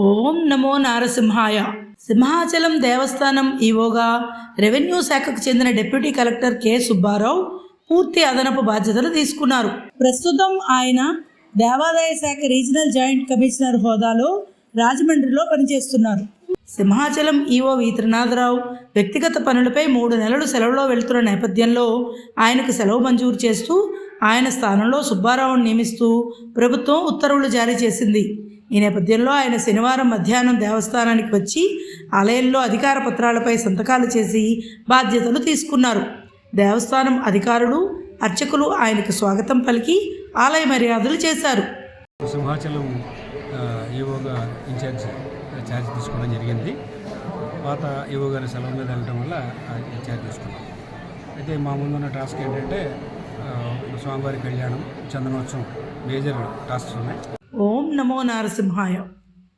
ఓం నమో నారసింహాయ. సింహాచలం దేవస్థానం ఈవోగా revenue శాఖకు చెందిన deputy collector K. Subbarao పూర్తి అదనపు బాధ్యతలు తీసుకున్నారు. ప్రస్తుతం ఆయన దేవాదాయ శాఖ రీజనల్ జాయింట్ కమిషనర్ హోదాలో రాజమండ్రిలో పనిచేస్తున్నారు. సింహాచలం ఈవో వి త్రినాథరావు వ్యక్తిగత పనులపై మూడు నెలలు సెలవులో వెళ్తున్న నేపథ్యంలో ఆయనకు సెలవు మంజూరు చేస్తూ ఆయన స్థానంలో సుబ్బారావును నియమిస్తూ ప్రభుత్వం ఉత్తర్వులు జారీ చేసింది. ఈ నేపథ్యంలో ఆయన శనివారం మధ్యాహ్నం దేవస్థానానికి వచ్చి ఆలయంలో అధికార పత్రాలపై సంతకాలు చేసి బాధ్యతలు తీసుకున్నారు. దేవస్థానం అధికారులు అర్చకులు ఆయనకు స్వాగతం పలికి ఆలయ మర్యాదలు చేశారు. సింహాచలం ఈవోగా ఇన్ఛార్జ్ ఛార్జ్ తీసుకోవడం జరిగింది. పాత ఈవో గారి సెలవు మీద వెళ్ళడం వల్ల ఆ ఛార్జ్ తీసుకున్నాం. అయితే మా ముందున్న టాస్క్ ఏంటంటే స్వామివారి కళ్యాణం చందనోత్సవం మేజర్ టాస్క్స్ ఉన్నాయి ఓం నమో నారసింహాయ.